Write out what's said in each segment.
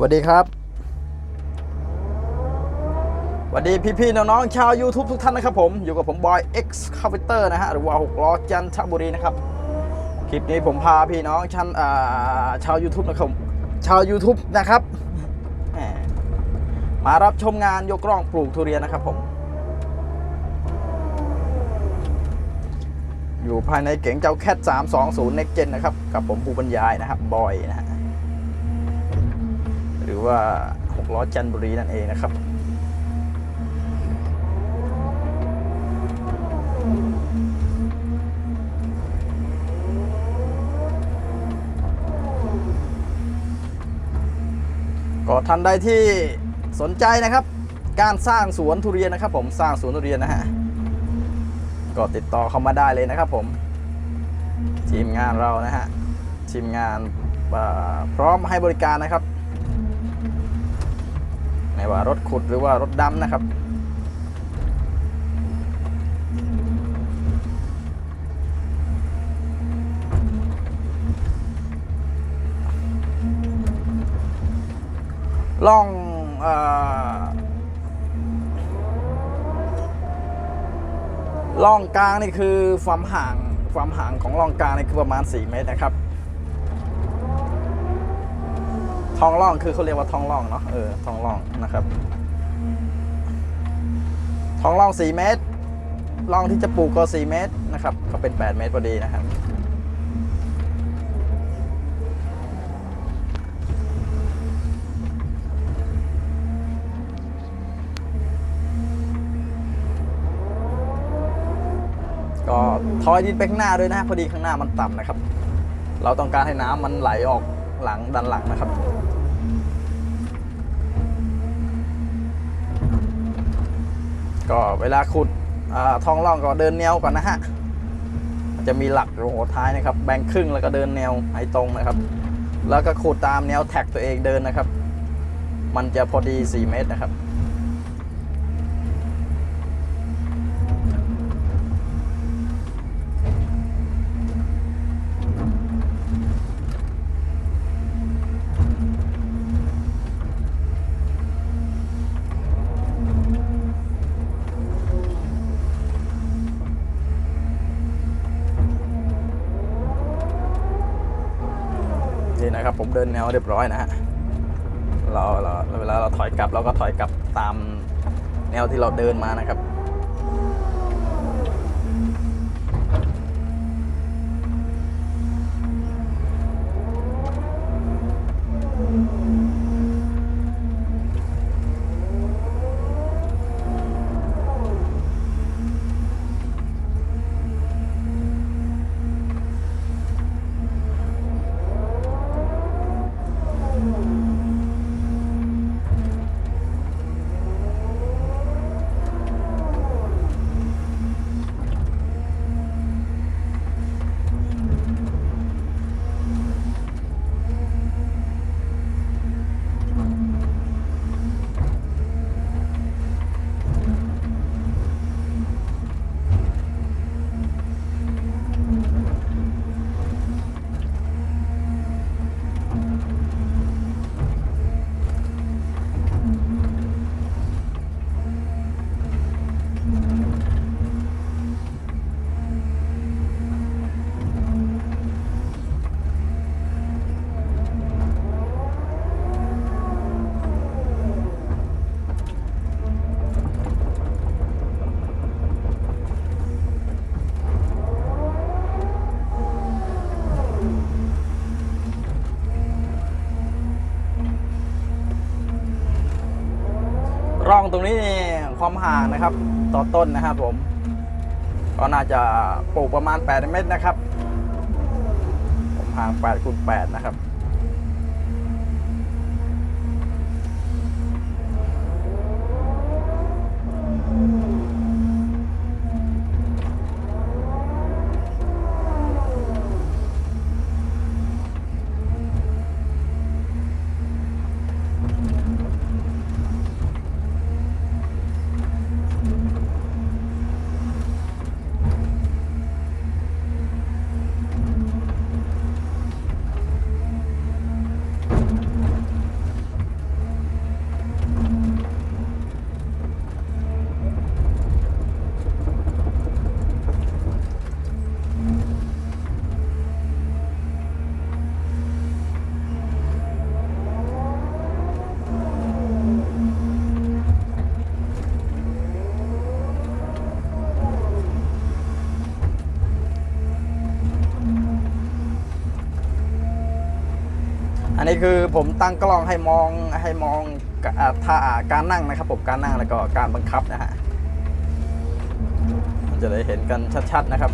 สวัสดีครับสวัสดีพี่ๆน้องๆชาว YouTube ทุกท่านนะครับผม อยู่กับผมบอย X c a v i t e r นะฮะ หรือว่า6ล้อจันทบุรีนะครับ คลิปนี้ผมพาพี่น้องชั้นชาว YouTube นะครับชาว YouTube นะครับ มารับชมงานยกร่องปลูกทุเรียนนะครับผม อยู่ภายในเก๋งเจ้าแคท320 Next Gen นะครับ กับผมภูบรรยายนะครับบอยนะฮะ หรือว่า6ล้อจันบุรีนั่นเองนะครับ ก็ท่านใดที่สนใจนะครับ การสร้างสวนทุเรียนนะครับ ผมสร้างสวนทุเรียนนะฮะก็ติดต่อเข้ามาได้เลยนะครับผมทีมงานเรานะฮะทีมงานพร้อมให้บริการนะครับ ไม่ว่ารถขุดหรือว่ารถดำนะครับ ล่องอ่อล่องกลางนี่คือความห่างความห่างของล่องกลางนี่คือประมาณ 4 เมตรนะครับ ท้องล่องคือเขาเรียกว่าท้องล่องเนาะเออท้องล่องนะครับท้องล่อง 4 เมตรล่องที่จะปลูกก็ 4 เมตรนะครับ ก็เป็น 8 เมตรพอดีนะครับก็ทอยดินไปข้างหน้าด้วยนะ พอดีข้างหน้ามันต่ำนะครับ เราต้องการให้น้ำมันไหลออก หลังดันหลังนะครับ ก็เวลาขุดอท้องร่องก็เดินแนวก่อนนะฮะจะมีหลักโหัวท้ายนะครับ แบ่งครึ่งแล้วก็เดินแนวให้ตรงนะครับ แล้วก็ขุดตามแนวแท็กตัวเองเดินนะครับ มันจะพอดี 4 เมตรนะครับ ดินแนวเรียบร้อยนะฮะเราเราเวลาเราถอยกลับเราก็ถอยกลับตามแนวที่เราเดินมานะครับ ตรงนี้นี่ความห่างนะครับ ต่อต้นนะครับผม ก็น่าจะปลูกประมาณ 8 เมตรนะครับ ผมห่าง8คูณ8นะครับ คือผมตั้งกล้องให้มองให้มองกะอ่าท่าการนั่งนะครับผมการนั่งแล้วก็การบังคับนะฮะจะได้เห็นกันชัดๆนะครับ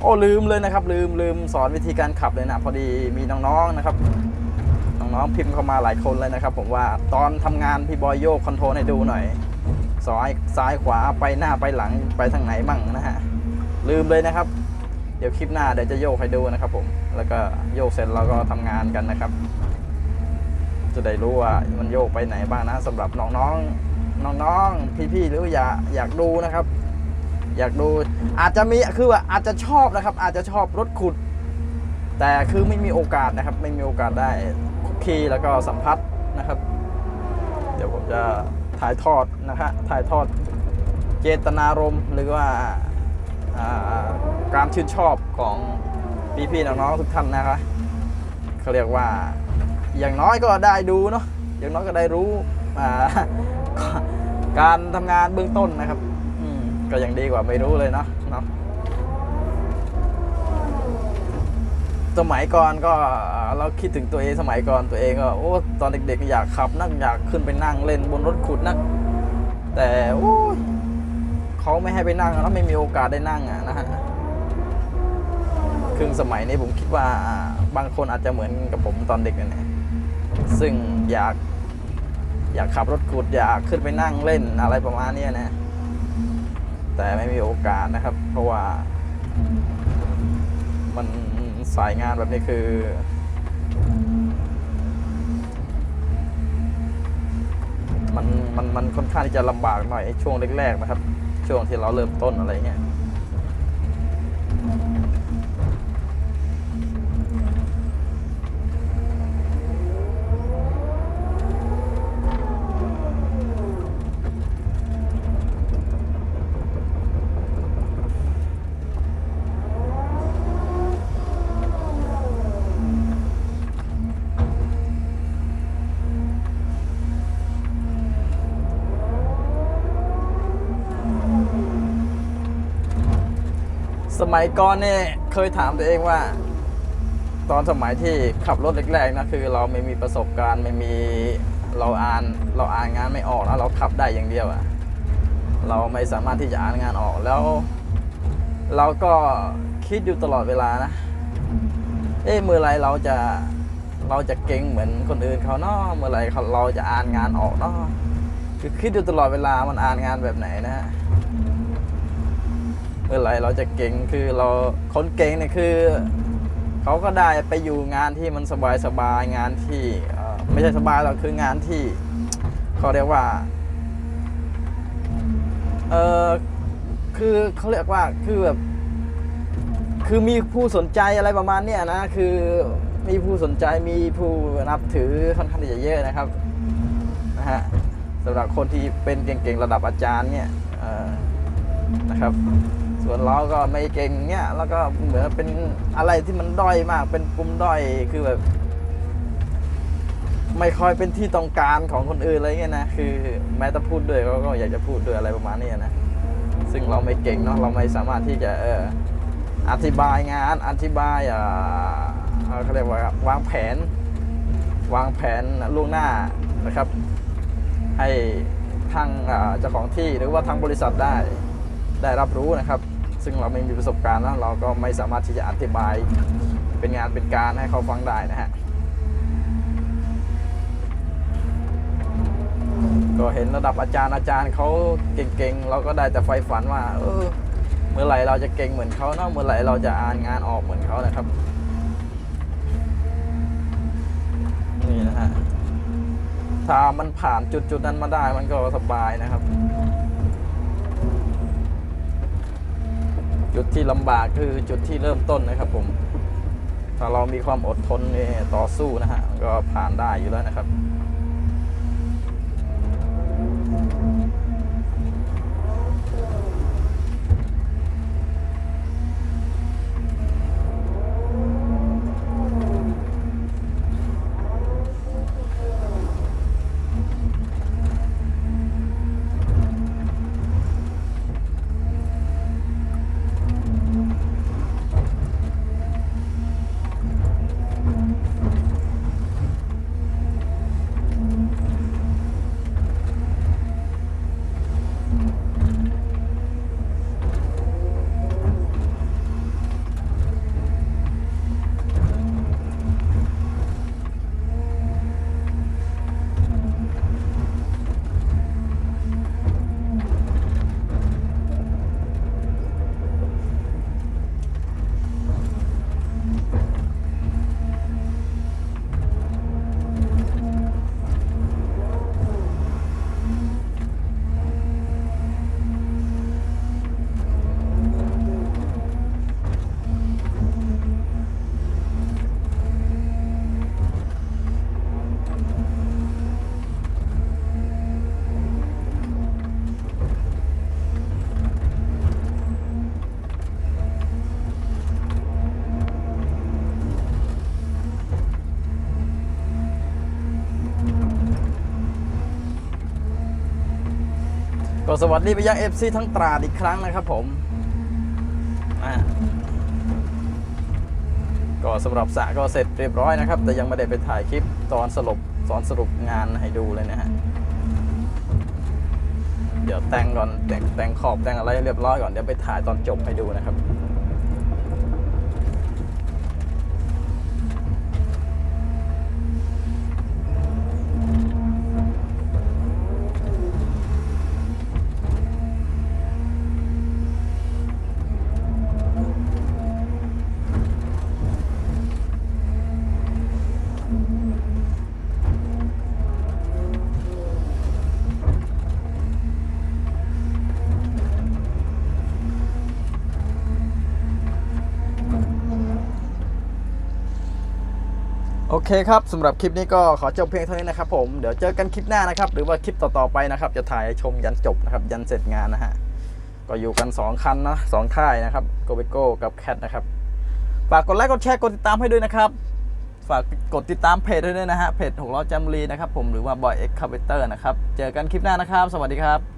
โอ้ลืมเลยนะครับ ลืมลืมสอนวิธีการขับเลยนะพอดีมีน้องๆนะครับน้องๆพิมพ์เข้ามาหลายคนเลยนะครับ ผมว่าตอนทำงานพี่บอยโยกคอนโทรลให้ดูหน่อยซ้ายซ้ายขวาไปหน้าไปหลังไปทางไหนมั่งนะฮะลืมเลยนะครับ ดี๋ยวคลิปหน้าเดี๋ยวจะโยกให้ดูนะครับผม แล้วก็โยกเสร็จเราก็ทำงานกันนะครับ จะได้รู้ว่ามันโยกไปไหนบ้างนะสำหรับน้องๆน้องๆพี่ๆหรืออยากอยากดูนะครับ อยากดูอาจจะมีคือว่าอาจจะชอบนะครับ อาจจะชอบรถขุด แต่คือไม่มีโอกาสนะครับ ไม่มีโอกาสได้คุกคีแล้วก็สัมผัสนะครับ เดี๋ยวผมจะถ่ายทอดนะฮะถ่ายทอดเจตนารมณ์หรือว่า อ่าการชื่นชอบของพี่ๆน้องๆทุกท่านนะครับเขาเรียกว่าอย่างน้อยก็ได้ดูเนาะอย่างน้อยก็ได้รู้การทำงานเบื้องต้นนะครับก็ยังดีกว่าไม่รู้เลยเนาะเนาะสมัยก่อนก็เราคิดถึงตัวเองสมัยก่อนตัวเองก็โอ้ตอนเด็กๆอยากขับนั่งอยากขึ้นไปนั่งเล่นบนรถขุดนัก แต่โอ้เขาไม่ให้ไปนั่งแล้วไม่มีโอกาสได้นั่งอะนะฮะ ครึ่งสมัยนี้ผมคิดว่าบางคนอาจจะเหมือนกับผมตอนเด็กนั่นแหละซึ่งอยากอยากขับรถขุดอยากขึ้นไปนั่งเล่นอะไรประมาณนี้นะ แต่ไม่มีโอกาสนะครับ เพราะว่า มันสายงานแบบนี้คือ มันมันมันค่อนข้างที่จะลำบากหน่อยช่วงแรกๆนะครับ ช่วงที่เราเริ่มต้นอะไรเงี้ย สมัยก่อนเนี่ยเคยถามตัวเองว่า ตอนสมัยที่ขับรถแรกๆนะคือเราไม่มีประสบการณ์ไม่มีเราอ่านเราอ่านงานไม่ออกแล้วเราขับได้อย่างเดียวอะเราไม่สามารถที่จะอ่านงานออกแล้ว เราก็คิดอยู่ตลอดเวลานะ เอ๊ะเมื่อไรเราจะเราจะเก่งเหมือนคนอื่นเขาเนาะเมื่อไรเขาเราจะอ่านงานออกเนาะคือคิดอยู่ตลอดเวลามันอ่านงานแบบไหนนะฮะ เมื่อไหรเราจะเก่งคือเราคนเก่งเนี่ยคือเขาก็ได้ไปอยู่งานที่มันสบายสบายๆงานที่ไม่ใช่สบายหรอกคืองานที่เขาเรียกว่าเออคือเขาเรียกว่าคือแบบคือมีผู้สนใจอะไรประมาณเนี้ยนะ คือมีผู้สนใจมีผู้นับถือค่อนข้างที่จะเยอะนะครับนะฮะสำหรับคนที่เป็นเก่งๆระดับอาจารย์เนี่ยนะครับ ส่วนเราก็ไม่เก่งเนี่ยแล้วก็เหมือนเป็นอะไรที่มันด้อยมาก เป็นปุ่มด้อยคือแบบ ไม่ค่อยเป็นที่ต้องการของคนอื่นอะไรเงี้ยนะคือ แม้แต่พูดด้วยเขาก็อยากจะพูดด้วยอะไรประมาณนี้นะซึ่งเราไม่เก่งเนาะเราไม่สามารถที่จะเอออธิบายงานอธิบายอ่าเขาเรียกว่าวางแผน วางแผนล่วงหน้านะครับ ให้ทางเจ้าของที่หรือว่าทางบริษัทได้ได้รับรู้นะครับ ซึ่งเราไม่มีประสบการณ์นะเราก็ไม่สามารถที่จะอธิบายเป็นงานเป็นการให้เขาฟังได้นะฮะก็เห็นระดับอาจารย์อาจารย์เขาเก่งๆ เราก็ได้แต่ไฟฝันว่า เออ เมื่อไหร่เราจะเก่งเหมือนเขาเนาะเมื่อไหร่เราจะอ่านงานออกเหมือนเขานะครับนี่นะฮะถ้ามันผ่านจุดจุดๆนั้นมาได้มันก็สบายนะครับ จุดที่ลำบากคือจุดที่เริ่มต้นนะครับผม ถ้าเรามีความอดทนเนี่ยต่อสู้นะฮะก็ผ่านได้อยู่แล้วนะครับ ก็สวัสดีไปยัง FC ทั้งตราดอีกครั้งนะครับผมอ่าก็สำหรับสระก็เสร็จเรียบร้อยนะครับ แต่ยังไม่ได้ไปถ่ายคลิปตอนสรุปตอนสรุปงานให้ดูเลยนะฮะ เดี๋ยวแต่งก่อนแต่งแต่งขอบแต่งอะไรเรียบร้อยก่อนเดี๋ยวไปถ่ายตอนจบให้ดูนะครับ โอเคครับสำหรับคลิปนี้ก็ขอจบเพียงเท่านี้นะครับผมเดี๋ยวเจอกันคลิปหน้านะครับ หรือว่าคลิปต่อๆไปนะครับ จะถ่ายชมยันจบนะครับ ยันเสร็จงานนะฮะก็อยู่กัน 2 คันนะสองค่ายนะครับโกเบโก้กับแคทนะครับฝากกดไลค์กดแชร์กดติดตามให้ด้วยนะครับ ฝากกดติดตามเพจด้วยนะฮะเพจหกล้อจำรีนะครับผมหรือว่าบอยเอ็กคาเวเตอร์นะครับ เจอกันคลิปหน้านะครับ สวัสดีครับ